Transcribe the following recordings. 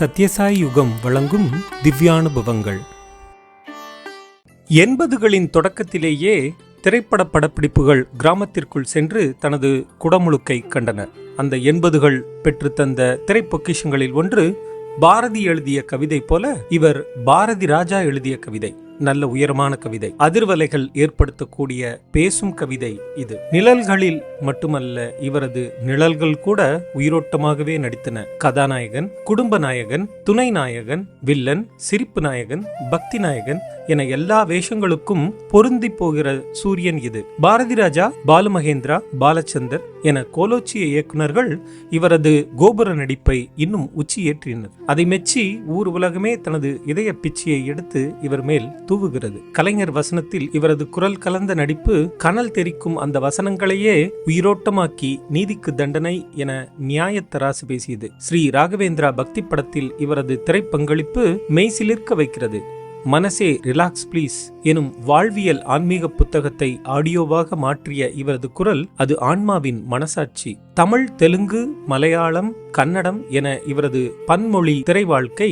சத்யசாய் யுகம் வழங்கும் திவ்யானுபவங்கள். எண்பதுகளின் தொடக்கத்திலேயே திரைப்பட படப்பிடிப்புகள் கிராமத்திற்குள் சென்று தனது குடமுழுக்கை கண்டன. அந்த எண்பதுகள் பெற்றுத்தந்த திரைப்பொக்கிஷங்களில் ஒன்று பாரதி எழுதிய கவிதை போல இவர் பாரதி ராஜா எழுதிய கவிதை. நல்ல உயரமான கவிதை. அதிர்வலைகள் ஏற்படுத்தக்கூடிய பேசும் கவிதை இது. நிழல்களில் மட்டுமல்ல இவரது நிழல்கள் கூட உயிரோட்டமாகவே நடித்தன. கதாநாயகன் குடும்ப நாயகன் துணை நாயகன் வில்லன் சிரிப்பு நாயகன் பக்தி நாயகன் என எல்லா வேஷங்களுக்கும் பொருந்தி போகிற சூரியன் இது. பாரதி ராஜா பாலுமகேந்திரா பாலச்சந்தர் என கோலோச்சிய இயக்குனர்கள் இவரது கோபுர நடிப்பை இன்னும் உச்சி ஏற்றினர் அதை மெச்சி ஊர் உலகமே தனது இதய பிச்சையை எடுத்து இவர் மேல் தூவுகிறது. கலைஞர் வசனத்தில் இவரது குரல் கலந்த நடிப்பு கனல் தெரிக்கும் அந்த வசனங்களையே உயிரோட்டமாக்கி நீதிக்கு தண்டனை என நியாயத்தராசு பேசியது. ஸ்ரீ ராகவேந்திரா பக்தி படத்தில் இவரது திரைப்பங்களிப்பு மெய்சிலிர்க்க வைக்கிறது. மனசே ரிலாக்ஸ் ப்ளீஸ் எனும் வாழ்வியல் ஆன்மீக புத்தகத்தை ஆடியோவாக மாற்றிய இவரது குரல் அது ஆன்மாவின் மனசாட்சி தமிழ் தெலுங்கு மலையாளம் கன்னடம் என இவரது பன்மொழி திரை வாழ்க்கை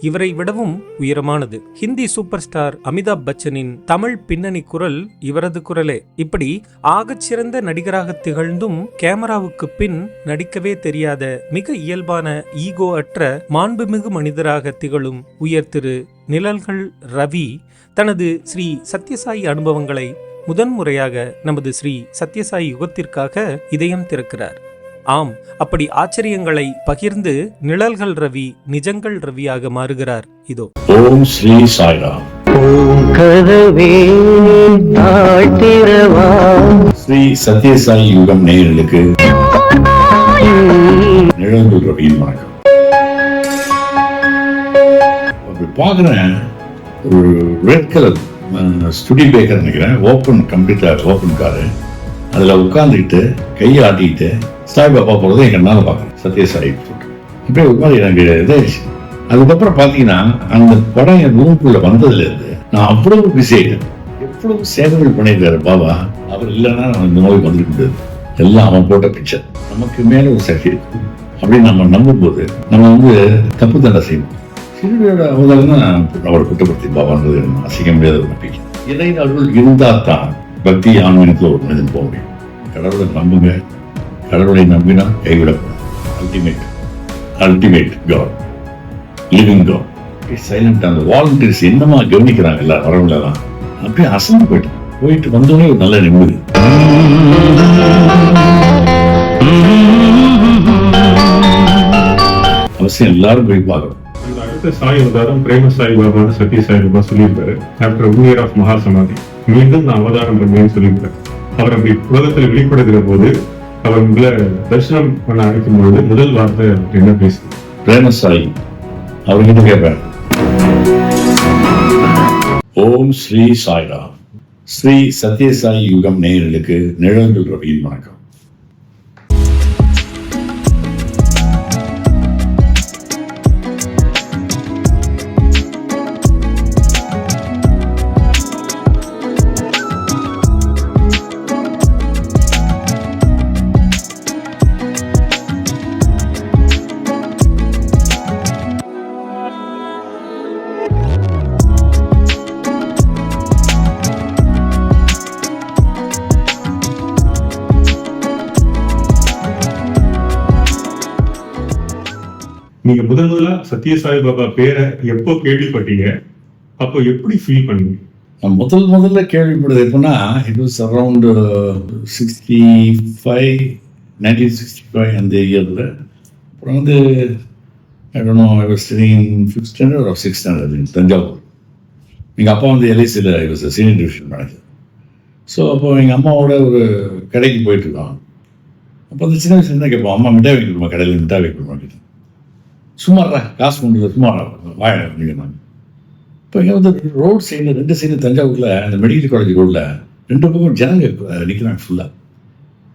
இவரை விடவும் உயரமானது. ஹிந்தி சூப்பர் ஸ்டார் அமிதாப் பச்சனின் தமிழ் பின்னணி குரல் இவரது குரலே. இப்படி ஆகச்சிறந்த நடிகராக திகழ்ந்தும் கேமராவுக்கு பின் நடிக்கவே தெரியாத மிக இயல்பான ஈகோ அற்ற மாண்புமிகு மனிதராக திகழும் உயர் திரு நிழல்கள் ரவி தனது ஸ்ரீ சத்யசாயி அனுபவங்களை முதன்முறையாக நமது ஸ்ரீ சத்யசாயி யுகத்திற்காக இதயம் திறக்கிறார். ஆம் அப்படி ஆச்சரியங்களை பகிர்ந்து நிழல்கள் ரவி நிஜங்கள் ரவியாக மாறுகிறார். இதோ. ஓம் ஸ்ரீ சாய்ராம். ஓம் கதவே தாழ்த்திரவா ஸ்ரீ சத்யசாயி யுகம் நேயர்களுக்கு நிழந்தூர் ரவியின் வணக்கம். பார்க்குறேன் ஒரு ரெட் கலர் ஸ்டுடி பேக்கர் நினைக்கிறேன். ஓப்பன் கம்ப்ளீட்டாக ஓப்பன் காரு அதில் உட்காந்துக்கிட்டு கையை ஆட்டிக்கிட்டு சாய்பாபா போகிறத என் கண்ணால் பார்க்குறேன் சத்ய சாய் அப்படியே ஒரு மாதிரி எனக்கு இதாகிடுச்சு அதுக்கப்புறம் பார்த்தீங்கன்னா அந்த படம் என் ரூமுக்குள்ளே வந்ததுலேருந்து நான் அவ்வளவு பிஸி ஆகிட்டேன் எவ்வளவு சேவைகள் பண்ணியிருக்காரு பாபா. அவர் இல்லைன்னா நான் இந்த நோய் வந்துருக்க முடியாது. எல்லாம் அவன் போட்ட பிக்சர் நமக்கு மேலே ஒரு சக்தி இருக்கு. அப்படின்னு நம்ம நம்பும்போது நம்ம வந்து தப்பு தண்டை செய்வோம். சிறுவியோட அவதாரம் தான் அவரை குற்றப்படுத்தி பாபான்றது. அசைக்க முடியாத நம்பிக்கை. இறை அருள் இருந்தால் தான் பக்தி ஆன்மீகத்தில் ஒரு மனிதன் போக முடியும். கடவுளை நம்புங்க. கடவுளை நம்பினா கைவிடப்படும் ultimate ultimate god living god silent அந்த வாலண்டியர்ஸ் என்னமா கவனிக்கிறாங்க எல்லா வரவங்களெல்லாம் அப்படியே அசந்து போயிட்டு போயிட்டு வந்தோடனே ஒரு நல்ல நிம்மதி. அவசியம் எல்லாரும் போய் பார்க்கணும். அடுத்த சாய் அவதாரம் பிரேம சாய் பாபான்னு சத்ய சாய் பாபா சொல்லியிருப்பாரு. ஆஃப்டர் ஒன் இயர் ஆஃப் மகா சமாதி மீண்டும் நான் அவதாரம் பண்ணுவேன்னு சொல்லியிருப்பாரு அவர் அப்படி உலகத்துல வெளிப்படுகிற போது அவர் உங்களை தரிசனம் பண்ண அழைக்கும் பொழுது முதல் வார்த்தை என்ன பேசுது? பிரேமசாயி அவர்கிட்ட கேட்பேன். ஓம் ஸ்ரீ சாய்ராம். ஸ்ரீ சத்யசாயி யுகம் நேயர்களுக்கு நிழந்து ரவியின் வணக்கம். சத்யசாய் சத்ய சாய் பாபா பேரை எப்போ கேள்விப்பட்டீங்க? அப்போ எப்படி ஃபீல் பண்ணீங்க? நான் முதல் முதல்ல கேள்விப்படுது எப்படின்னா it was around sixty five nineteen sixty five அந்த இயரில் அப்புறம் வந்து I don't know I was studying fifth standard or sixth standard Thanjavur எங்கள் அப்பா வந்து எல்ஐசியில் was senior division manager so அப்போ எங்கள் அம்மாவோட ஒரு கடைக்கு போயிட்டுருக்கோம் அப்போ அந்த சின்ன வயசுல என்ன கேட்போம். அம்மா மிட்டாய் வைக்கணுமா கடையில் மிட்டாய் வைக்கணுமா கேட்டேன் சும்மாறா காசு கொண்டு வர, சும்மாறா அப்படிங்கிறாங்க இப்போ இங்கே வந்து ரோடு சைடில் ரெண்டு சைடு தஞ்சாவூரில் அந்த மெடிக்கல் காலேஜ் ரோடில் ரெண்டு பக்கம் ஜனங்க நிற்கிறாங்க ஃபுல்லாக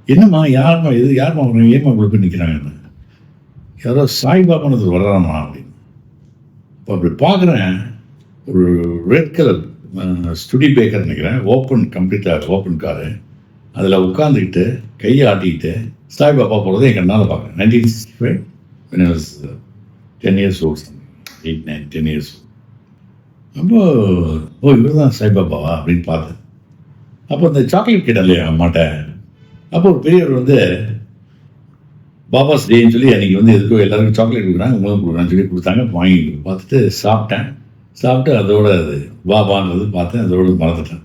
என்னம்மா யாரும்மா இது யாரும்மா வர்றீங்க ஏமா இவ்வளோ நிற்கிறாங்கன்னு யாரோ சாய்பாபானது வர்றாமா அப்படின்னு. இப்போ அப்படி பார்க்குறேன் ஒரு ரெட் கலர் ஸ்டுடி பேக்கர் நினைக்கிறேன். ஓப்பன் கம்ப்ளீட்டாக ஓப்பன் காரு அதில் உட்காந்துக்கிட்டு கையை ஆட்டிக்கிட்டு சாய்பாபா போகிறத என் கண்ணால் பார்க்குறேன் nineteen sixty five ten years olds eight nine ten years அப்போ ஓ இவர் தான் சாய்பாபாவா அப்படின்னு பார்த்தேன். அப்போ இந்த சாக்லேட் கிட்ட இல்லையா அம்மாட்ட? அப்போ ஒரு பெரியவர் வந்து பாபாஸ் டேன்னு சொல்லி அன்றைக்கி வந்து எதுக்கோ எல்லாருக்கும் சாக்லேட் கொடுக்குறாங்க உங்களுக்கு கொடுக்குறான்னு சொல்லி கொடுத்தாங்க. வாங்கி பார்த்துட்டு சாப்பிட்டேன். சாப்பிட்டு அதோட அது பாபான்றது பார்த்தேன் அதோட மறந்துட்டேன்.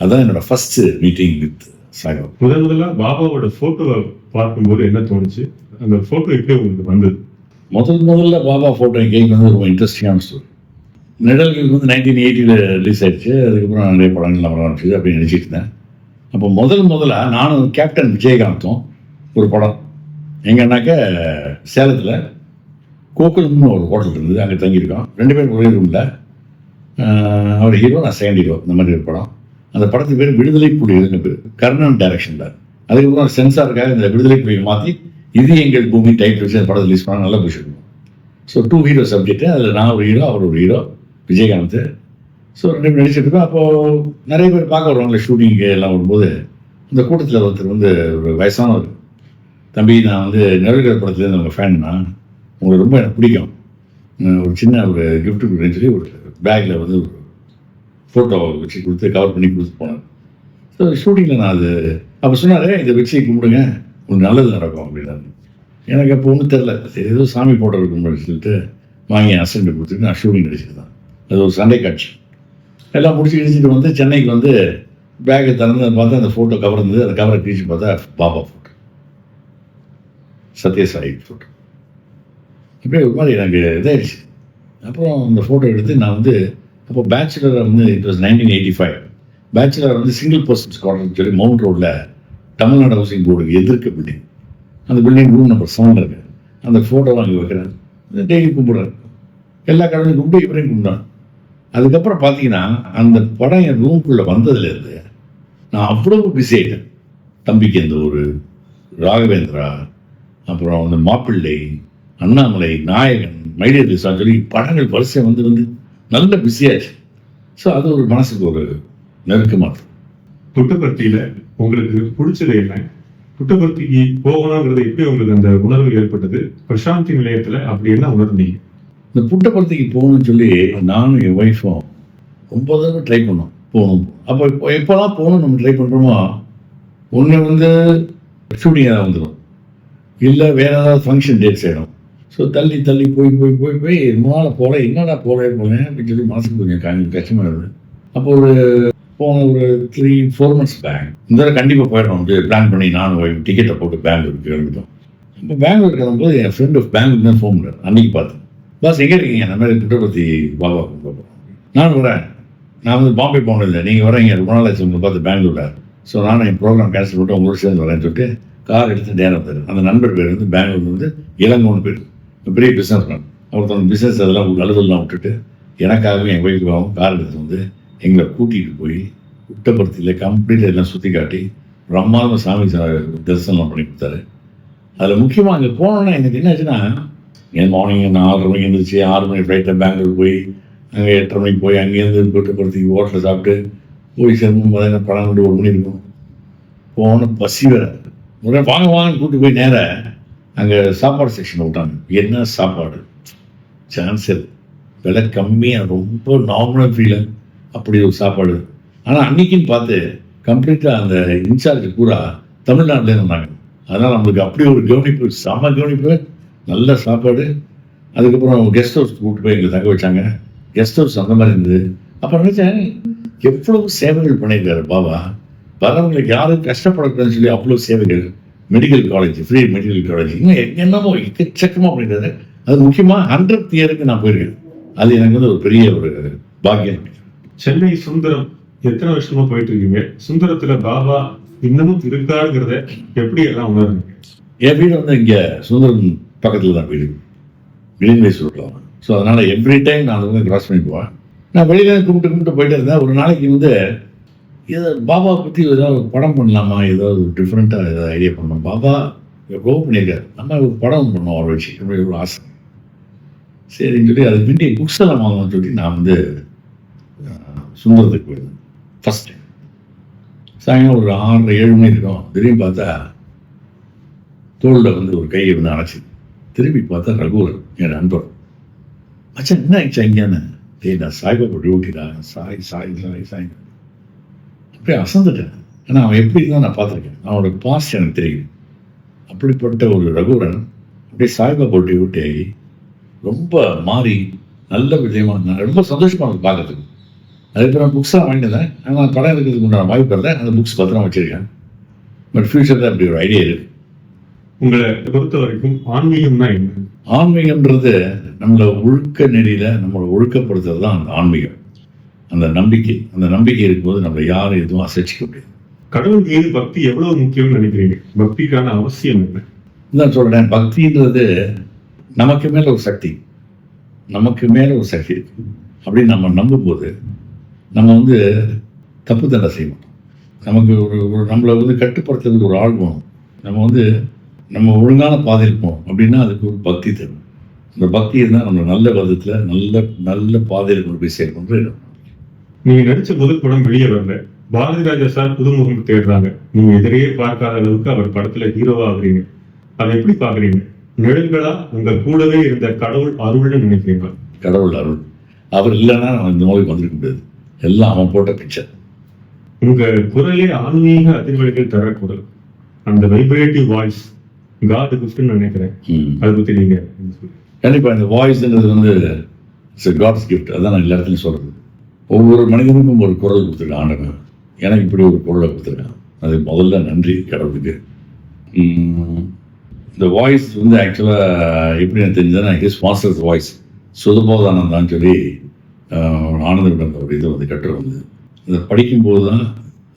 அதான் என்னோட ஃபர்ஸ்ட் மீட்டிங் வித் சாய்பாபா. முதல் முதல்ல பாபாவோட ஃபோட்டோவை பார்க்கும்போது என்ன தோணுச்சு? அந்த ஃபோட்டோ எப்படி உங்களுக்கு வந்தது? முதல் முதல்ல பாபா ஃபோட்டோ கேக் வந்து ரொம்ப இன்ட்ரெஸ்டிங்கான ஸ்டோரி நிழல்கள் வந்து நைன்டீன் எயிட்டியில் ரிலீஸ் ஆயிடுச்சு. அதுக்கப்புறம் நிறைய படங்கள் வர ஆரம்பிச்சது அப்படின்னு நினச்சிட்டு இருந்தேன். அப்போ முதல் முதல்ல நானும் கேப்டன் விஜயகாந்தும் ஒரு படம். எங்கன்னாக்க சேலத்தில் கோகுலம்னு ஒரு ஹோட்டல் இருந்தது. அங்கே தங்கியிருக்கோம். ரெண்டு பேரும் ஒரே ரூமில் அவர் ஹீரோ நான் செகண்ட் ஹீரோ இந்த மாதிரி ஒரு படம். அந்த படத்துக்கு பேர் விடுதலை புலிகள்னு பேர். கர்ணன் டைரக்ஷனில் அதுக்கப்புறம் சென்சாருக்காக இந்த விடுதலை புலிகள் மாற்றி இது எங்கள் பூமி டைட்டில் வச்சு படத்தை படம் ரிலீஸ் பண்ணால் நல்லா போயிட்டு ஸோ டூ ஹீரோ சப்ஜெக்ட் அதில் நான் ஒரு ஹீரோ அவர் ஒரு ஹீரோ விஜயகாந்த். ஸோ ரெண்டு பேரும் நடிச்சிருக்கோம் அப்போது நிறைய பேர் பார்க்க வருவாங்களே ஷூட்டிங்கு எல்லாம் வரும்போது. இந்த கூட்டத்தில் ஒருத்தர் வந்து ஒரு வயசானவர். தம்பி நான் வந்து நிழல்கிற படத்துலேருந்து உங்கள் ஃபேன் நான் உங்களுக்கு ரொம்ப எனக்கு பிடிக்கும். ஒரு சின்ன ஒரு கிஃப்ட் கொடுக்குறேன்னு சொல்லி ஒரு பேக்கில் வந்து ஒரு ஃபோட்டோ வச்சு கொடுத்து கவர் பண்ணி கொடுத்து போனேன். ஸோ ஷூட்டிங்கில் நான் அது அப்போ சொன்னார் இதை வச்சு கும்பிடுங்க. உங்களுக்கு நல்லது நடக்கும் அப்படின்னாரு எனக்கு அப்போ ஒன்றும் தெரில சரி ஏதோ சாமி ஃபோட்டோ இருக்குன்னு சொல்லிட்டு வாங்கி அசண்ட் கொடுத்துட்டு நான் ஷூட்டிங் நடிச்சிட்டு தான் அது ஒரு சண்டை காட்சி. எல்லாம் முடிச்சு கிழிச்சிட்டு வந்து சென்னைக்கு வந்து பேக்கை திறந்து பார்த்தா அந்த ஃபோட்டோ கவர் இருந்தது. அந்த கவரை கிழிச்சு பார்த்தா பாபா ஃபோட்டோ சத்யசாயி ஃபோட்டோ இப்படியே ஒரு மாதிரி எனக்கு இதாகிடுச்சு அப்புறம் அந்த ஃபோட்டோ எடுத்து நான் வந்து அப்போ பேச்சுலர் வந்து it was nineteen eighty five bachelor வந்து சிங்கிள் பர்சன்ஸ் குவார்டர்னு சொல்லி மவுண்ட் ரோடில் தமிழ்நாடு ஹவுசிங் போர்டுக்கு எதிர்க்க பில்டிங் அந்த பில்டிங் ரூம் நம்பர் செவன் இருக்கு. அந்த ஃபோட்டோ வாங்கி வைக்கிறேன். டெய்லி கும்பிட்றாரு எல்லா கடவுளையும் கும்பிட்டு இவரையும் கும்பிட்டான் அதுக்கப்புறம் பார்த்தீங்கன்னா அந்த படம் என் ரூம்குள்ளே வந்ததுலேருந்து நான் அவ்வளவு பிஸி ஆகிட்டேன் தம்பிக்கு இந்த ஒரு ராகவேந்திரா அப்புறம் அந்த மாப்பிள்ளை அண்ணாமலை நாயகன் மைடியர் லிசான்னு சொல்லி படங்கள் வரிசை வந்து வந்து நல்ல பிஸியாச்சு ஸோ அது ஒரு மனசுக்கு ஒரு நெருக்கமாக இருக்கும் புட்டபர்த்தியில உங்களுக்கு பிடிச்சது என்ன? புட்டபர்த்திக்கு போகணுங்கிறது எப்படி உங்களுக்கு அந்த உணர்வு ஏற்பட்டது? பிரசாந்தி நிலையத்துல அப்படி என்ன உணர்ந்தீங்க? இந்த புட்டபர்த்திக்கு போகணும்னு சொல்லி நானும் என் ஒய்ஃபும் ரொம்ப தடவை ட்ரை பண்ணோம் போகணும். அப்போ எப்போல்லாம் எப்போலாம் போகணும் நம்ம ட்ரை பண்ணுறோமோ ஒன்று வந்து ஷூட்டிங் ஏதாவது வந்துடும் இல்லை வேற ஏதாவது ஃபங்க்ஷன் டேட் செய்யணும். ஸோ தள்ளி தள்ளி போய் போய் போய் போய் நாள் போல என்னடா போகவே போலேன் அப்படின்னு சொல்லி மனசுக்கு கொஞ்சம் கஷ்டமாக இருக்குது அப்போ ஒரு போன ஒரு த்ரீ ஃபோர் மந்த்ஸ் பேங்க் இந்த தடவை கண்டிப்பாக போயிடும் வந்து பிளான் பண்ணி நானும் டிக்கெட்டை போட்டு பெங்களூருக்கு கிளம்பிட்டோம். இப்போ பெங்களூர் கிளம்பும்போது என் ஃப்ரெண்ட் ஆஃப் பெங்களூர் தான் ஃபோன் பண்ணார். அன்றைக்கி பார்த்தேன். பாஸ் எங்கே இருக்கீங்க? அந்த மாதிரி புட்டபர்த்தி பாபா கும்பிட நான் வரேன். நான் வந்து பாம்பே போனதில்லை நீங்கள் வரீங்க ரொம்ப நாள் ஆச்சு. உங்களை பார்த்து பெங்களூரில் ஸோ நானும் என் ப்ரோக்ராம் கேன்சல் பண்ணிட்டு உங்களோட சேர்ந்து வரேன்னு சொல்லிட்டு கார் எடுத்து நேரம் வந்தார் அந்த நண்பர் பேர் வந்து பெங்களூர் வந்து இளங்கோன்னு பேர். பெரிய பிஸ்னஸ் மேன் அவர் தன் பிஸ்னஸ் அதெல்லாம் அலுவலாம் விட்டுட்டு எனக்காகவும் என் ஒய்ஃபுக்காகவும் கார் எடுத்து வந்து எங்களை கூட்டிகிட்டு போய் புட்டபர்த்தியில் கம்ப்ளீட்டாக எல்லாம் சுற்றி காட்டி பிரம்மாண்ட சாமி தரிசனம் பண்ணி கொடுத்தாரு. அதில் முக்கியமாக அங்கே போனோன்னா எனக்கு என்னாச்சுன்னா என் மார்னிங் நான் ஆறு மணிக்கு எழுந்திரிச்சு ஆறு மணி ஃப்ளைட்டில் பெங்களூர் போய் அங்கே எட்டரை மணிக்கு போய் அங்கேருந்து புட்டபர்த்திக்கு ஹோட்டலில் சாப்பிட்டு போய் சேரும் போது பன்னெண்டு ஒரு மணி இருக்கும். போன பசி வேற. முறை வாங்க வாங்க கூட்டு போய் நேர அங்கே சாப்பாடு செக்ஷன் விட்டாங்க என்ன சாப்பாடு? சான்ஸ் இல்லை. விலை கம்மியாக ரொம்ப நார்மலாக ஃபீலாக அப்படி ஒரு சாப்பாடு. ஆனால் அன்னைக்குன்னு பார்த்து கம்ப்ளீட்டாக அந்த இன்சார்ஜ் பூரா தமிழ்நாட்டிலே இருந்தாங்க. அதனால் நம்மளுக்கு அப்படி ஒரு கவனிப்பு செம கவனிப்பு. நல்ல சாப்பாடு. அதுக்கப்புறம் கெஸ்ட் ஹவுஸ் கூப்பிட்டு போய் எங்களை தங்க வச்சாங்க. கெஸ்ட் ஹவுஸ் அந்த மாதிரி இருந்தது. அப்புறம் நினச்சேன் எவ்வளவு சேவைகள் பண்ணியிருக்காரு பாபா. வரவங்களுக்கு யாரும் கஷ்டப்படக்கூடாதுன்னு சொல்லி அவ்வளோ சேவைகள். Medical college free medical college இன்னும் என்னென்னமோ எக்கச்சக்கமாக பண்ணிட்டாரு அது முக்கியமாக ஹண்ட்ரட் இயருக்கு நான் போயிருக்கேன். அது எனக்கு வந்து ஒரு பெரிய ஒரு பாக்கியம். சென்னை சுந்தரம் எத்தனை வருஷமா போயிட்டு இருக்கீங்க சுந்தரத்துல பாபா இன்னமும் இருக்காருங்கிறத எப்படி எல்லாம் உணர்றீங்க? என் வீடு வந்து இங்கே சுந்தரம் பக்கத்தில் தான் வீடு. கிரீன் வேஸ் ரோட்டில் ஸோ அதனால் எவ்ரி டைம் நான் வந்து கிராஸ் பண்ணி போவேன். நான் வெளியில கும்பிட்டு கும்பிட்டு போயிட்டு இருந்தேன் ஒரு நாளைக்கு வந்து ஏதோ பாபா பற்றி ஏதாவது படம் பண்ணலாமா? ஏதாவது டிஃப்ரெண்ட்டாக ஏதாவது ஐடியா பண்ணோம் பாபா எவ்வளோ பண்ணியிருக்காரு. நம்ம ஒரு படம் பண்ணோம் அவரை வச்சு அப்படி ஒரு ஆசை. சரின்னு சொல்லி அது பின்னாடி புக்ஸ் எல்லாம் வாங்கணும்னு சொல்லி நான் வந்து சுந்தரத்துக்கு போயிருந்தேன் ஃபர்ஸ்ட் டைம் சாயங்காலம் ஒரு ஆறு ஏழு மணி இருக்கும் திடீர்னு பார்த்தா தோளில் வந்து ஒரு கையை வந்து அணைச்சி. திரும்பி பார்த்தா ரகுவர் என் நண்பர் மச்சான் என்ன ஆயிடுச்சு இங்கேன்னு டேய் நான் சாய்பாபா டியூட்டிடா சாய் சாய் சாய் சாய். அப்படியே அசந்துட்டேன். ஏன்னா அவன் எப்படி தான் நான் பார்த்துருக்கேன். அவனோட பாஸ்ட் எனக்கு தெரியும் அப்படிப்பட்ட ஒரு ரகுவரன் அப்படியே சாய்பாபா டியூட்டி ஆகி ரொம்ப மாறி நல்ல விஜயமா ரொம்ப சந்தோஷமா இருக்கு பார்க்கறதுக்கு. அதுக்கப்புறம் புக்ஸாக வாங்கினேன் ஆனால் படம் எடுக்கிறதுக்கு உண்டான வாய்ப்பு இருந்தேன் அந்த புக்ஸ் பத்திரம் வச்சிருக்கேன். பட் ஃபியூச்சரில் அப்படி ஒரு ஐடியா இருக்கு உங்களை பொறுத்த வரைக்கும் ஆன்மீகம்னா என்ன? ஆன்மீகம்ன்றது நம்மளை ஒழுக்க நெறியில நம்மளை ஒழுக்கப்படுத்துறது தான் அந்த ஆன்மீகம். அந்த நம்பிக்கை. அந்த நம்பிக்கை இருக்கும்போது நம்மளை யாரும் எதுவும் அசைச்சிக்க முடியாது. கடவுள் மீது பக்தி எவ்வளவு முக்கியம்னு நினைக்கிறீங்க? பக்திக்கான அவசியம் என்ன? தான் சொல்றேன். பக்தின்றது நமக்கு மேல ஒரு சக்தி. நமக்கு மேல ஒரு சக்தி அப்படின்னு நம்ம நம்பும்போது நம்ம வந்து தப்பு தண்டை மாட்டோம் நமக்கு ஒரு ஒரு நம்மளை வந்து கட்டுப்படுத்துறதுக்கு ஒரு ஆள் வேணும். நம்ம வந்து நம்ம ஒழுங்கான பாதையில் போகணும். அப்படின்னா அதுக்கு ஒரு பக்தி தேவை. அந்த பக்தி இருந்தால் நம்ம நல்ல விதத்துல நல்ல நல்ல பாதையில் கொண்டு போய் சேர்க்கணும் இடம். நீங்க நடிச்ச முதல் படம் வெளியே வரல. பாரதி ராஜா சார் புதுமுகம் தேடுறாங்க. நீங்க எதிரையே பார்க்காத அளவுக்கு அவர் படத்துல ஹீரோவா ஆகுறீங்க. அதை எப்படி பாக்குறீங்க நிழல்களா உங்க கூடவே இருந்த கடவுள் அருள்னு நினைக்கிறீங்களா? கடவுள் அருள். அவர் இல்லைன்னா நம்ம இந்த நோய்க்கு வந்திருக்க முடியாது. எல்லாம் அவன் போட்ட பிக்சர் உங்க குரலே ஆன்மீக அதிர்வலைகள் தர குரல் அந்த வைப்ரேட்டிவ் வாய்ஸ் காட் கிஃப்ட்னு நினைக்கிறேன். அதை பத்தி நீங்க? கண்டிப்பா இந்த வாய்ஸ்ன்றது வந்து இட்ஸ் காட்ஸ் கிஃப்ட் அதான் நான் எல்லா இடத்துலையும் சொல்றது. ஒவ்வொரு மனிதனுக்கும் ஒரு குரல் கொடுத்துருக்கான் ஆண்டவன் எனக்கு இப்படி ஒரு குரலை கொடுத்துருக்கான். அது முதல்ல நன்றி கடவுளுக்கு. இந்த வாய்ஸ் வந்து ஆக்சுவலாக எப்படி எனக்கு தெரிஞ்சதுன்னா ஹிஸ் மாஸ்டர்ஸ் வாய்ஸ் சுதபோதானந்தான்னு சொல்லி ஆஹ், ஒரு இது வந்து கட்டுரை வந்து இதை படிக்கும்போது தான்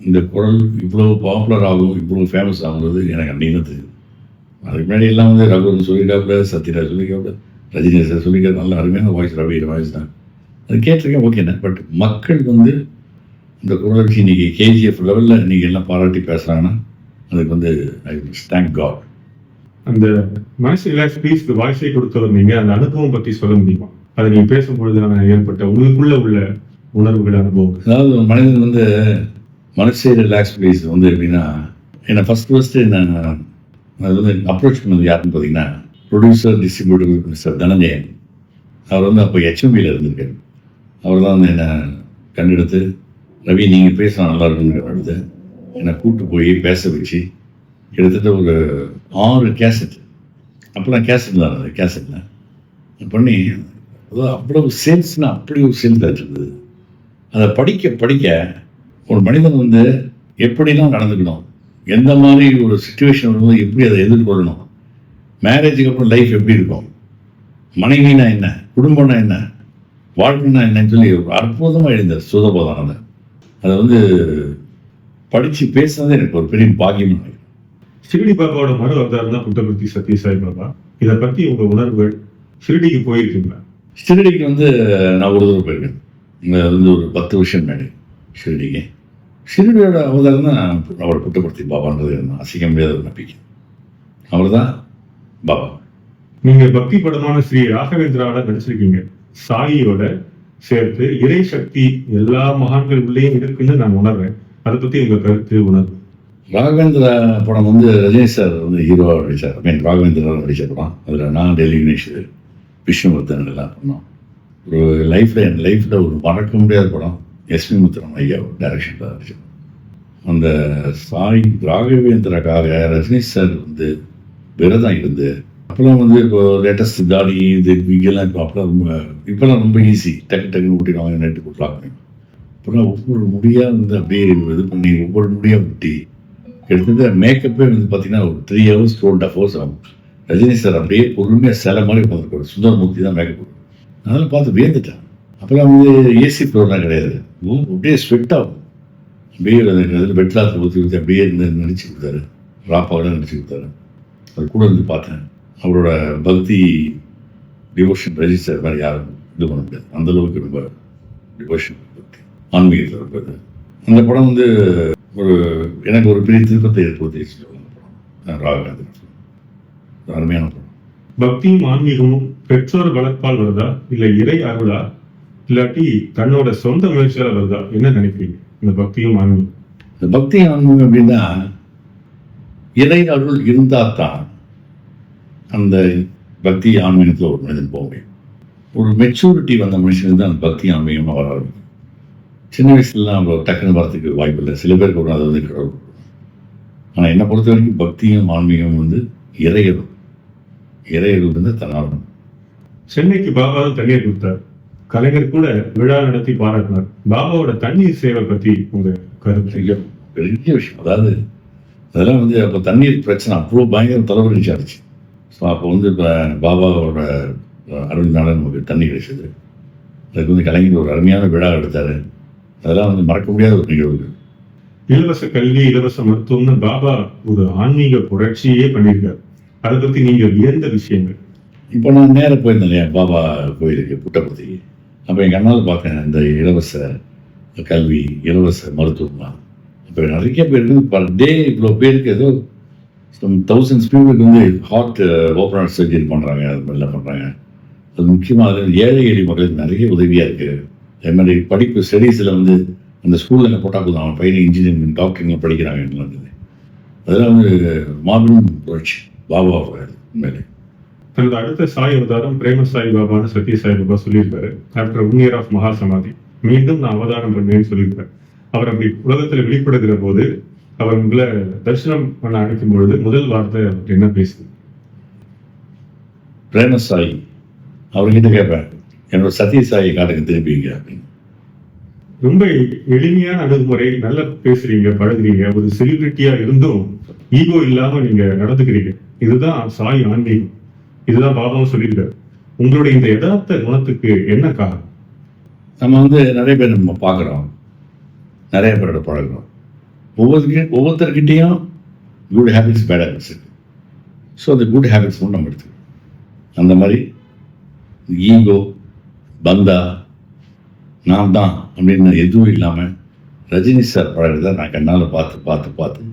இந்த குரல் இவ்வளோ பாப்புலர் ஆகும் இவ்வளோ ஃபேமஸ் ஆகுங்கிறது எனக்கு அன்னைக்கு தான் தெரியும். அதுக்கு முன்னாடி எல்லாம் வந்து ரகுவன் சொல்லியிருக்காப்புல சத்யராஜ் சொல்லியிருக்காப்புல ரஜினி சார் சொல்லிக்காரு நல்ல அருமையான வாய்ஸ் ரவியோட வாய்ஸ் தான். அது கேட்டிருக்கேன் ஓகேண்ணே பட் மக்கள் வந்து இந்த குரலுக்கு இன்றைக்கி கேஜிஎஃப் லெவலில் நீங்கள் எல்லாம் பாராட்டி பேசுகிறாங்கன்னா அதுக்கு வந்து ஐ தேங்க் காட் அந்த மனசு ரிலாக்ஸ் பீஸ்க்கு வாய்ஸை கொடுத்துருந்தீங்க அந்த அனுபவம் பற்றி சொல்ல முடியுமா? அதை நீங்க பேசும்பொழுது ஏற்பட்ட உங்களுக்குள்ள உள்ள உணர்வுகள் அனுபவம் அதாவது ஒரு மனிதன் வந்து மனசே ரிலாக்ஸ் பிளேஸ் வந்து எப்படின்னா என்னை ஃபஸ்ட் ஃபஸ்ட்டு நான் அது வந்து அப்ரோச் பண்ணது யாருன்னு பார்த்தீங்கன்னா ப்ரொடியூசர் டிஸ்ட்ரிபியூட்டர் மிஸ்டர் தனஞ்சயன். அவர் வந்து அப்போ ஹெச்எம்பியில் இருந்திருக்காரு. அவர் தான் வந்து என்னை கண்டெடுத்து ரவி நீங்கள் பேசினா நல்லா இருக்குன்னு எடுத்து என்னை கூப்பிட்டு போய் பேச வச்சு கிட்டத்தட்ட ஒரு ஆறு கேசட் அப்போலாம் கேசட் தான் அது கேசட்டில் பண்ணி அதாவது அவ்வளவு சேல்ஸ்னா அப்படி ஒரு சேல்ஸ் இருந்தது. அதை படிக்க படிக்க ஒரு மனிதன் வந்து எப்படிலாம் நடந்துக்கணும்? எந்த மாதிரி ஒரு சுச்சுவேஷன் வரும்போது எப்படி அதை எதிர்கொள்ளணும்? மேரேஜுக்கு அப்புறம் லைஃப் எப்படி இருக்கும்? மனைவினா என்ன? குடும்பம்னா என்ன? வாழ்க்கைனா என்னன்னு சொல்லி அற்புதமாக எழுந்தார் சுதபோதானந்த அதை. வந்து படித்து பேசுனது எனக்கு ஒரு பெரிய பாக்கியம் சிறுடி ஷிரடி பாபாவோட மறு அவதாரம் தான் புட்டபர்த்தி சத்யசாய் பாபா இதை பற்றி உங்கள் உணர்வுகள் ஷிரடிக்கு போயிருக்கீங்களா? ஷிரடிக்கு வந்து நான் ஒரு தடவை போயிருக்கேன். இங்கே வந்து ஒரு பத்து வருஷம் முன்னாடி ஷிரடிக்கு. ஷிரடியோட அவதாரம் தான் அவர் புட்டபர்த்தி பாபான்றது அசைக்க முடியாத நம்பிக்கை. அவர் தான் பாபா. நீங்க பக்தி படமான ஸ்ரீ ராகவேந்திராவோட நடிச்சிருக்கீங்க. சாயியோட சேர்த்து இறை சக்தி எல்லா மகான்கள் உள்ளேயும் இருக்குன்னு நான் உணர்றேன். அதை பத்தி உங்க கருத்து உணர்வு? ராகவேந்திரா படம் வந்து ரஜினி சார் வந்து ஹீரோவாக நடித்தார் மீன் ராகவேந்திரா படம். அதில் நான் டெல்லி கணேஷ் விஷ்ணுவர்தன் எல்லாம் பண்ணோம். ஒரு லைஃப்பில் என் லைஃப்பில் ஒரு மறக்க முடியாத படம் எஸ்வி முத்திரம் ஐயா டைரக்ஷன் தான் அந்த சாய் ராகவேந்திராக்காக ரஜினி சார் வந்து விரதம் இருந்து அப்போலாம் வந்து இப்போ லேட்டஸ்ட் தாடி இது இங்கெல்லாம் இப்போ அப்போலாம் ரொம்ப இப்போலாம் ரொம்ப ஈஸி டக்கு டக்குன்னு ஊட்டிடுவாங்க நெட்டு கொடுத்தாங்க அப்புறம் ஒவ்வொரு முடியாக வந்து அப்படியே இது பண்ணி ஒவ்வொரு முடியாக ஊட்டி கிட்டத்தட்ட மேக்கப்பே வந்து பார்த்தீங்கன்னா ஒரு three hours two and half hours ஆகும். ரஜினி சார் அப்படியே பொறுமையாக சில மாதிரி பார்த்துருக்காரு சுந்தரமூர்த்தி தான் மேக்கப் அதெல்லாம் பார்த்து வியந்துட்டேன் அப்போல்லாம் வந்து ஏசி ஃப்ளோர்லாம் கிடையாது. அப்படியே ஸ்வெட் ஆகும் அப்படியே அதில் ஊற்றி ஊற்றி அப்படியே இருந்து நடிச்சு கொடுத்தாரு. ராப்பாவோட நடிச்சு கொடுத்தாரு. அது கூட இருந்து பார்த்தேன். அவரோட பக்தி டிவோஷன் ரெஜிஸ்டர் மாதிரி யாரும் இது பண்ண முடியாது. அந்த அளவுக்கு ரொம்ப டிவோஷன் பக்தி. ஆன்மீகத்தில் இருப்பது அந்த படம் வந்து ஒரு எனக்கு ஒரு பெரிய திருப்பத்தை ஏற்படுத்திச்சு அந்த படம். ராகவேந்திரன் அருமையான படம் பக்தியும் ஆன்மீகமும் பெற்றோர் வளர்ப்பால் வருதா? இல்ல இறை அருளா? இல்லாட்டி தன்னோட சொந்த முயற்சியால வருதா? என்ன நினைக்கிறீங்க? இந்த பக்தியும் ஆன்மீகம். இந்த பக்தி ஆன்மீகம் அப்படின்னா இறை அருள் இருந்தால் தான் அந்த பக்தி ஆன்மீகத்தில் ஒரு மனிதன் போக முடியும். ஒரு மெச்சூரிட்டி வந்த மனுஷனுக்கு தான் அந்த பக்தி ஆன்மீகமாக வர ஆரம்பிக்கும். சின்ன வயசுலலாம் அவ்வளோ டக்குன்னு வரத்துக்கு வாய்ப்பு இல்லை. சில பேருக்கு ஒரு அது வந்து கடவுள் ஆனால் என்னை பொறுத்த வரைக்கும் பக்தியும் ஆன்மீகம் வந்து இறையரும் இறையர்கள் வந்து தன்னாலும் சென்னைக்கு பாபா தண்ணீர் கொடுத்தார். கலைஞர் கூட விழா நடத்தி பாராட்டினார். பாபாவோட தண்ணீர் சேவை பத்தி உங்க கருத்து? பெரிய விஷயம். அதாவது அதெல்லாம் வந்து அப்போ தண்ணீர் பிரச்சனை அவ்வளோ பயங்கர தலைவலிச்சு ஆச்சு ஸோ அப்போ வந்து இப்போ பாபாவோட அருள்னால நமக்கு தண்ணி கிடைச்சது. அதுக்கு வந்து கலைஞர் ஒரு அருமையான விழா எடுத்தார். அதெல்லாம் வந்து மறக்க முடியாத ஒரு நிகழ்வு இலவச கல்வி இலவச மருத்துவம்னு பாபா ஒரு ஆன்மீக புரட்சியே பண்ணியிருக்காரு. அதை பற்றி நீங்கள் வியந்த விஷயங்கள். இப்போ நான் நேராக போயிருந்தேன் இல்லையா? பாபா கோயிலுக்கு புட்டபதி. அப்போ எங்கள் அண்ணாவை பார்த்தேன் இந்த இலவச கல்வி இலவச மருத்துவம்லாம் இப்போ நிறைய பேருக்கு பர் டே இவ்வளோ பேருக்கு ஏதோ தௌசண்ட்ஸ் பீப்புளுக்கு வந்து ஹார்ட் ஓப்பனர் சர்ஜரி பண்ணுறாங்க அது மாதிரிலாம் பண்ணுறாங்க அது முக்கியமாக அது ஏழை எளிய மக்களுக்கு நிறைய உதவியாக இருக்குது அதே மாதிரி படிப்பு ஸ்டடீஸில் வந்து அந்த ஸ்கூலில் போட்டால் போதும்? அவன் பையன் இன்ஜினியரிங் டாக்டருங்க படிக்கிறாங்க அதெல்லாம் வந்து மாபெரும் புரட்சி. பாபாவோட உண்மையிலே தனது அடுத்த சாய் அவதாரம் பிரேம சாய் பாபான்னு சத்ய சாய் பாபா சொல்லியிருக்காரு. ஆஃப்டர் ஒன் இயர் ஆஃப் மகா சமாதி மீண்டும் நான் அவதாரம் பண்ணேன்னு சொல்லியிருக்காரு. அவர் அப்படி உலகத்துல வெளிப்படுகிற போது அவர் உங்களை தரிசனம் பண்ண அழைக்கும் பொழுது முதல் வார்த்தை அவர் என்ன பேசுது? பிரேமசாயி அவர்கிட்ட கேட்பேன். என்னோட சத்யசாயி காட்டுக்கு திருப்பிங்க அப்படின்னு ரொம்ப எளிமையான அணுகுமுறை நல்லா பேசுறீங்க பழகுறீங்க ஒரு செலிபிரிட்டியா இருந்தும் ஈகோ இல்லாம நீங்க நடந்துக்கிறீங்க. இதுதான் சாய் ஆன்மீகம் இதுதான் பாபாவும் சொல்லியிருக்காரு உங்களுடைய இந்த யதார்த்த குணத்துக்கு என்ன காரணம்? நம்ம வந்து நிறைய பேர் நம்ம பார்க்குறோம். நிறைய பேரோட பழகுறோம். ஒவ்வொரு ஒவ்வொருத்தர்கிட்டையும் குட் ஹேபிட்ஸ் பேட் ஹேபிட்ஸ் இருக்கு. ஸோ அந்த குட் ஹேபிட்ஸ் ஒன்று நம்ம எடுத்துக்கணும். அந்த மாதிரி ஈகோ பந்தா நான் தான் அப்படின்னு எதுவும் இல்லாமல் ரஜினி சார் பழகிறத நான் கண்ணால் பார்த்து பார்த்து பார்த்து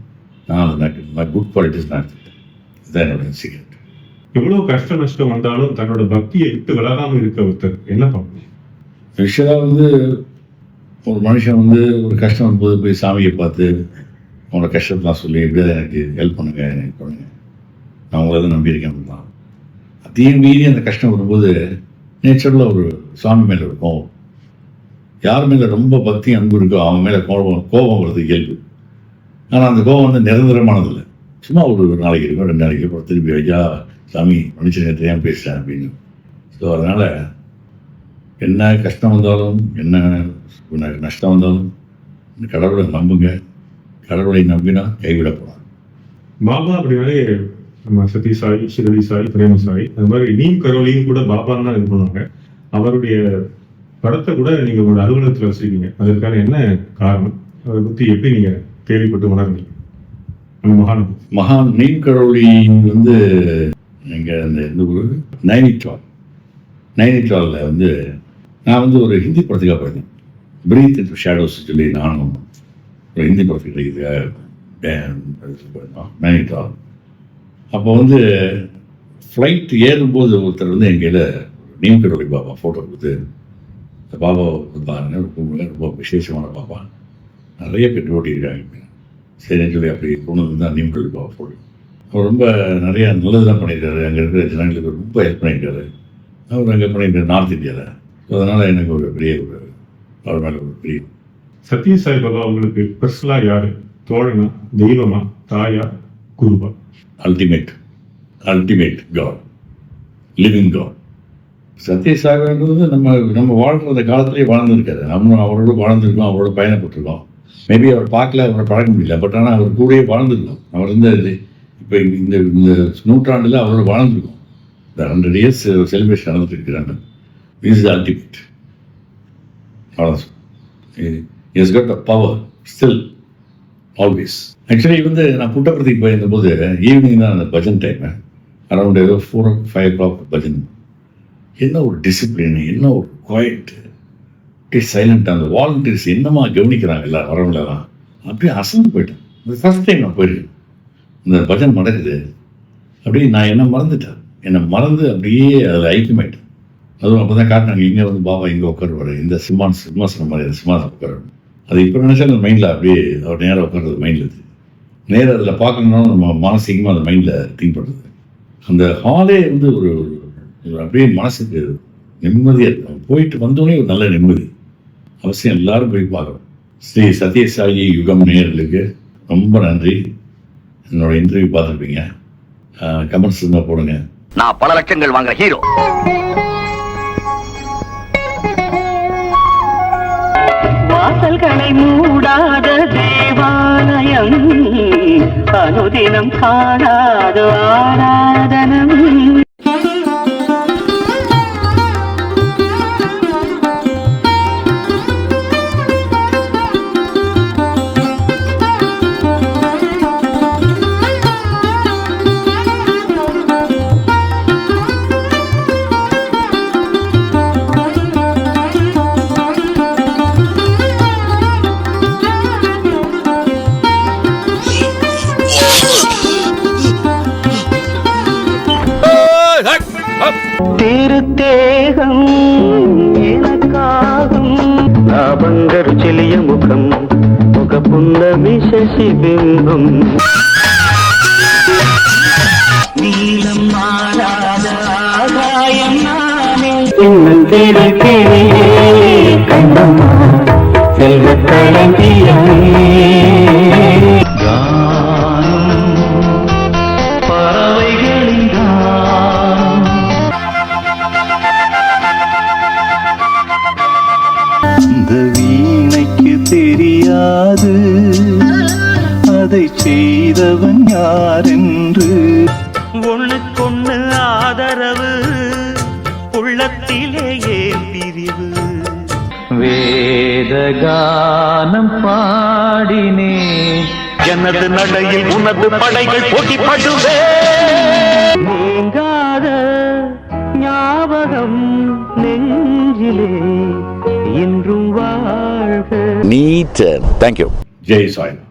நான் அதை நான் குட் குவாலிட்டிஸ் நான் என்னோட சீக்கிரம் எவ்வளவு கஷ்ட நஷ்டம் வந்தாலும் தன்னோட பக்தியை விட்டு விலகாம இருக்க ஒருத்தர் என்ன பண்ணணும் யூஸ்வலாக வந்து ஒரு மனுஷன் வந்து ஒரு கஷ்டம் வரும்போது போய் சாமியை பார்த்து உங்களோட கஷ்டத்தெலாம் சொல்லி எப்படியாவது எனக்கு ஹெல்ப் பண்ணுங்க எனக்கு பண்ணுங்க நான் உங்களை தான் நம்பியிருக்கேன் தான் அதையும் மீறி அந்த கஷ்டம் வரும்போது நேச்சுரலாக ஒரு சாமி மேலே ஒரு கோவம் யார் மேலே ரொம்ப பக்தி அன்பு இருக்கோ அவன் மேலே கோபம் கோபம் வருது இயல்பு. ஆனால் அந்த கோபம் வந்து நிரந்தரமானதில்லை. சும்மா ஒரு நாளைக்கு இருக்கும் ரெண்டு நாளைக்கு இருக்கும் திருப்பி ஐயா சாமி மனுஷனுக்கு தெரியாமல் பேசுகிறேன் அப்படின்னு. ஸோ அதனால் என்ன கஷ்டம் வந்தாலும் என்ன நஷ்டம் வந்தாலும் கடவுளை நம்புங்க. கடவுளை நம்பினா கைவிடப்படாது பாபா அப்படின்னாலே நம்ம சதி சாய் சிரடி சாய் பிரேம சாய் அது மாதிரி நீம் கரோலியும் கூட பாபான்னு தான் இது பண்ணுவாங்க. அவருடைய படத்தை கூட நீங்கள் உங்களோட அலுவலகத்தில் வச்சுருக்கீங்க. அதற்கான என்ன காரணம்? அதை பற்றி எப்படி நீங்கள் கேள்விப்பட்டு உணர்ந்தீங்க? அந்த மகான மகான் நீம் கடவுளி வந்து எங்க அந்த இந்த ஊர்? நைனிட்டால் நைனிட்டாலில் வந்து நான் வந்து ஒரு ஹிந்தி படத்துக்காக படித்தேன் பிரீத் இன் ஷேடோஸ் சொல்லி நானும் ஒரு ஹிந்தி படத்துக்கு இதுக்காக போயிருந்தோம். அப்போ வந்து ஃப்ளைட் ஏறும்போது ஒருத்தர் வந்து என் கையில் நீம் கடவுளி பாபா ஃபோட்டோ கொடுத்து இந்த பாபா வந்து பாருங்க ரொம்ப ரொம்ப விசேஷமான பாபா. நிறைய பேர் ஓட்டியிருக்காங்க. சொல்லி அப்படி போனது தான் பாபா ஃபோட்டோ அவர் ரொம்ப நிறைய நல்லது தான் பண்ணியிருக்காரு. அங்கே இருக்கிற ஜனங்களுக்கு ரொம்ப ஹெல்ப் பண்ணியிருக்காரு. அவர் அங்கே பண்ணியிருக்காரு நார்த் இந்தியாவில் ஸோ அதனால் எனக்கு ஒரு பெரிய ஒரு அவர் மேலே ஒரு பெரிய சத்ய சாய் பாபா உங்களுக்கு பர்சனலா யாரு? தோழனா தெய்வமா தாயா குருவா? Ultimate ultimate god living god சத்யசாகர்ன்றது நம்ம நம்ம வாழ்கிற காலத்திலேயே வாழ்ந்துருக்காரு. நம்மளும் அவரோட வாழ்ந்துருக்கோம் அவரோட பயணப்பட்டிருக்கோம். மேபி அவர் பார்க்கல அவரை பழக முடியல. பட் ஆனால் அவர் கூடயே வாழ்ந்துருக்கோம். அவர் வந்து இப்போ இந்த இந்த நூற்றாண்டில் அவரோட வாழ்ந்துருக்கோம். இந்த ஹண்ட்ரட் இயர்ஸ் செலிப்ரேஷன் நடந்துட்டு இருக்கிறாங்க இஸ் அல்டிமேட் அவ்வளோதான் is cut a power still always actually வந்து நான் புட்டபர்த்திக்கு போயிருந்தபோது ஈவினிங் தான் அந்த பஜன் டைம் அரௌண்ட் ஏதோ four five o'clock bhajan என்ன ஒரு டிசிப்ளின் என்ன ஒரு குவாய்ட்டு அப்படியே சைலண்ட் அந்த வாலண்டியர்ஸ் என்னமா கவனிக்கிறாங்க எல்லாம் தான் அப்படியே அசந்து போயிட்டேன். இது ஃபர்ஸ்ட் டைம் நான் போயிருக்கேன். இந்த பஜன் நடக்குது அப்படியே நான் என்ன மறந்துட்டேன். என்னை மறந்து அப்படியே அதில் ஐக்கியமாயிட்டேன். அதுவும் அப்போ தான் காட்டினாங்க இங்கே வந்து பாபா இங்கே உட்காருவார். இந்த சிம்மான் சிம்மாசனம் மாதிரி அந்த சிம்மாசனம் உட்காருவார். அது இப்போ நினைச்சாலும் மைண்டில் அப்படியே அவர் நேராக உட்காருறது மைண்டில் இருக்குது நேராக அதில் பார்க்கணும்னா நம்ம மானசீகமாக அந்த மைண்டில் திங்க் பண்ணுறது அந்த ஹாலே வந்து ஒரு அப்படியே மனசுக்கு நிம்மதியாக இருக்கும் போயிட்டு வந்தோடனே ஒரு நல்ல நிம்மதி. அவசியம் எல்லாரும் போய் பார்க்கணும். ஸ்ரீ சத்யசாயி யுகம் நேயர்களுக்கு ரொம்ப நன்றி. என்னோட இன்டர்வியூ பார்த்துருப்பீங்க. கமெண்ட்ஸ் இருந்தால் போடுங்க. நான் பல லட்சங்கள் வாங்குற ஹீரோ வாசல்களை மூடாத தேவாலயம். அனுதினம் காணாத ஆராதனம். திருத்தேகம் எனக்காகும் லாபங்கர் செலிய முகம் முக புன்னமி சசிபிம்பம் நீளம் மாறாத ஆகாயம் நானே இன்னும் தேடி தெரியாது அதை செய்தவன் யாரென்று? ஒண்ணுக்கொண்ணு ஆதரவு உள்ளத்திலேயே பிரிவு? வேதகானம் பாடினே. எனது நடையில் உனது படைகள் போட்டி படுவே நீங்காத ஞாபகம் நெஞ்சிலே இன்றும் வாழ்க. நீட் தேங்க்யூ ஜெய் சாய்ராம்.